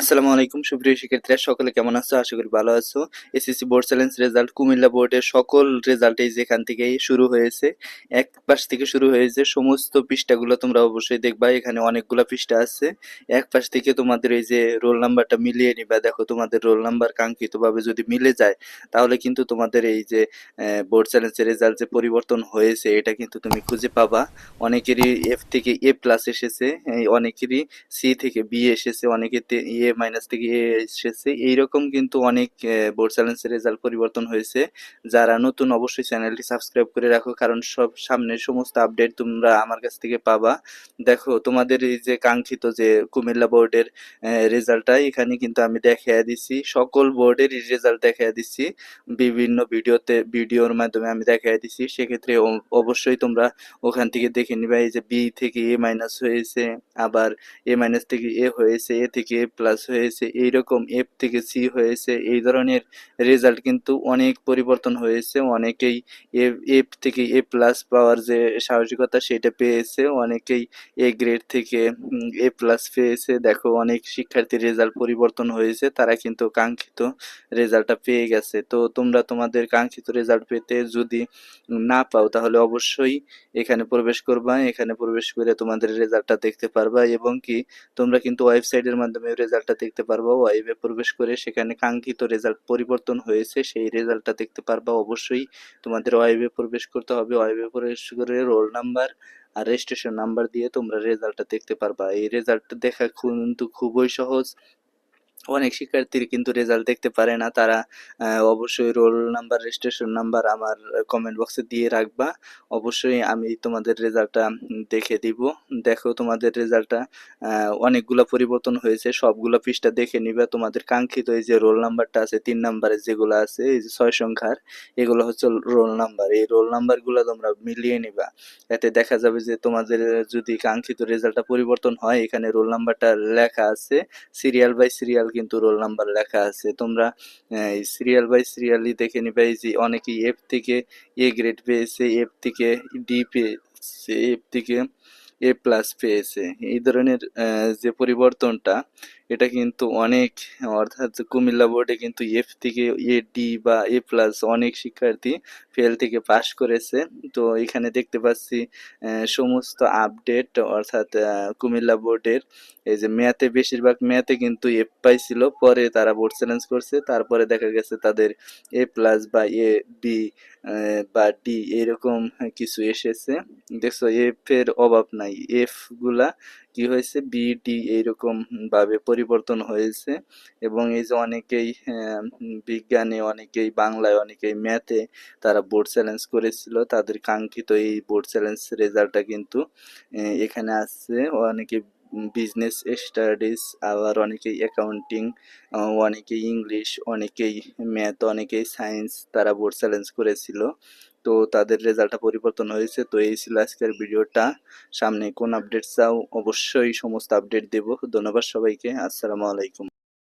আসসালামু আলাইকুম, সুপ্রিয় শিক্ষার্থীরা, সকলে কেমন আছো? আশা করি ভালো আছো। SSC board challenge result Comilla বোর্ডের সকল রেজাল্টেই যেখান থেকেই শুরু হয়েছে, এক পাশ থেকে শুরু হয়েছে, সমস্ত পৃষ্ঠাগুলো তোমরা অবশ্যই দেখবা, এখানে অনেকগুলো পৃষ্ঠা আছে। এক পাশ থেকে তোমাদের এই যে রোল নাম্বারটা মিলিয়ে নিবা, দেখো তোমাদের রোল নাম্বার কাঙ্ক্ষিতভাবে যদি মিলে যায়, তাহলে কিন্তু তোমাদের এই যে বোর্ড চ্যালেঞ্জের রেজাল্ট যে পরিবর্তন হয়েছে, এটা কিন্তু তুমি খুঁজে পাবা। অনেকেরই এফ থেকে এ প্লাস এসেছে অনেকেরই সি থেকে বি এসেছে অনেকের এ মাইনাস থেকে এ এসেছে। এইরকম কিন্তু অনেক বোর্ড চ্যালেঞ্জের রেজাল্ট পরিবর্তন হয়েছে। যারা নতুন অবশ্যই চ্যানেলটি সাবস্ক্রাইব করে রাখো, কারণ সব সামনের সমস্ত আপডেট তোমরা আমার কাছ থেকে পাবা। দেখো, তোমাদের এই যে কাঙ্ক্ষিত যে কুমিল্লা বোর্ডের রেজাল্টটা এখানে কিন্তু আমি দেখাইয়া দিছি। সকল বোর্ডের রেজাল্ট দেখাইয়া দিচ্ছি বিভিন্ন ভিডিওতে, ভিডিওর মাধ্যমে আমি দেখাইয়া দিছি। সেক্ষেত্রে অবশ্যই তোমরা ওখান থেকে দেখে নিবা। এই যে বি থেকে এ মাইনাস হয়েছে, আবার এ মাইনাস থেকে এ হয়েছে এ থেকে এ প্লাস হয়েছে, এইরকম এফ থেকে সি হয়েছে, এই ধরনের রেজাল্ট কিন্তু অনেক পরিবর্তন হয়েছে। অনেকেই এফ থেকে এ প্লাস পাওয়ার যে সাহসিকতা সেটা পেয়েছে, অনেকেই এ গ্রেড থেকে এ প্লাস পেয়েছে। দেখো, অনেক শিক্ষার্থীর রেজাল্ট পরিবর্তন হয়েছে, তারা কিন্তু কাঙ্ক্ষিত রেজাল্টটা পেয়ে গেছে। তো তোমরা তোমাদের কাঙ্ক্ষিত রেজাল্ট পেতে যদি না পাও, তাহলে অবশ্যই এখানে প্রবেশ করবা, এখানে প্রবেশ করে তোমাদের রেজাল্টটা দেখতে পারবা এবং কি তোমরা কিন্তু ওয়েবসাইটের মাধ্যমে রেজাল্টটা দেখতে পারবা। ওয়াইভে প্রবেশ করে সেখানে কাঙ্ক্ষিত রেজাল্ট পরিবর্তন হয়েছে, সেই রেজাল্টটা দেখতে পারবা। অবশ্যই তোমাদের ওয়াইভে প্রবেশ করতে হবে। ওয়াইভে প্রবেশ করে রোল নাম্বার আর রেজিস্ট্রেশন নাম্বার দিয়ে তোমরা রেজাল্টটা দেখতে পারবা। এই রেজাল্টটা দেখা কিন্তু খুবই সহজ। অনেক শিক্ষার্থীর কিন্তু রেজাল্ট দেখতে পারে না। তারা অবশ্যই রোল নাম্বার রেজিস্ট্রেশন নাম্বার আমার কমেন্ট বক্সে দিয়ে রাখবা। অবশ্যই আমি তোমাদের রেজাল্টটা দেখে দিব। দেখো তোমাদের রেজাল্টটা অনেকগুলো পরিবর্তন হয়েছে। সবগুলো পৃষ্ঠা দেখে নিবে। তোমাদের কাঙ্ক্ষিত এই যে রোল নাম্বারটা আছে, তিন নাম্বারে যেগুলো আছে, এই যে ছয় সংখ্যার, এগুলো হচ্ছে রোল নাম্বার এই রোল নাম্বারগুলো তোমরা মিলিয়ে নিবা। এতে দেখা যাবে যে তোমাদের যদি কাঙ্ক্ষিত রেজাল্টটা পরিবর্তন হয়, এখানে রোল নাম্বারটা লেখা আছে সিরিয়াল বাই সিরিয়াল কিন্তু রোল নাম্বার লেখা আছে। তোমরা সিরিয়াল বাই সিরিয়ালই দেখে নিবে যে অনেকেই এফ থেকে এ গ্রেড পেয়েছে এফ থেকে ডি পেয়েছে এফ থেকে এ প্লাস পেয়েছে। এই ধরনের যে পরিবর্তনটা এটা কিন্তু অনেক, অর্থাৎ কুমিল্লা বোর্ডে কিন্তু এফ থেকে এ ডি বা এ প্লাস অনেক শিক্ষার্থী ফেল থেকে পাশ করেছে। তো এখানে দেখতে পাচ্ছি সমস্ত আপডেট অর্থাৎ কুমিল্লা বোর্ডের এই যে ম্যাথে বেশিরভাগ ম্যাথে কিন্তু এফ পাইছিল। পরে তারা বোর্ড চ্যালেঞ্জ করছে। তারপরে দেখা গেছে তাদের এ প্লাস বা এ বি বা ডি এরকম কিছু এসেছে। দেখছ এফ এর অভাব নাই। এফগুলা কি হয়েছে? বি ডি এইরকম ভাবে পরিবর্তন হয়েছে এবং এই যে অনেকেই বিজ্ঞানে, অনেকেই বাংলায়, অনেকেই ম্যাথে তারা বোর্ড চ্যালেঞ্জ করেছিল। তাদের কাঙ্ক্ষিত এই বোর্ড চ্যালেঞ্জ রেজাল্টটা কিন্তু এখানে আসছে। অনেকে বিজনেস স্টাডিজ আবার অনেকেই অ্যাকাউন্টিং অনেকেই ইংলিশ অনেকেই ম্যাথ অনেকেই সায়েন্স তারা বোর্ড চ্যালেঞ্জ করেছিল। তো তাদের রেজাল্টটা পরিবর্তন হয়েছে। তো এই ছিল আজকের ভিডিওটা। সামনে কোন আপডেট চাও অবশ্যই সমস্ত আপডেট দেব। ধন্যবাদ সবাইকে। আসসালামু আলাইকুম।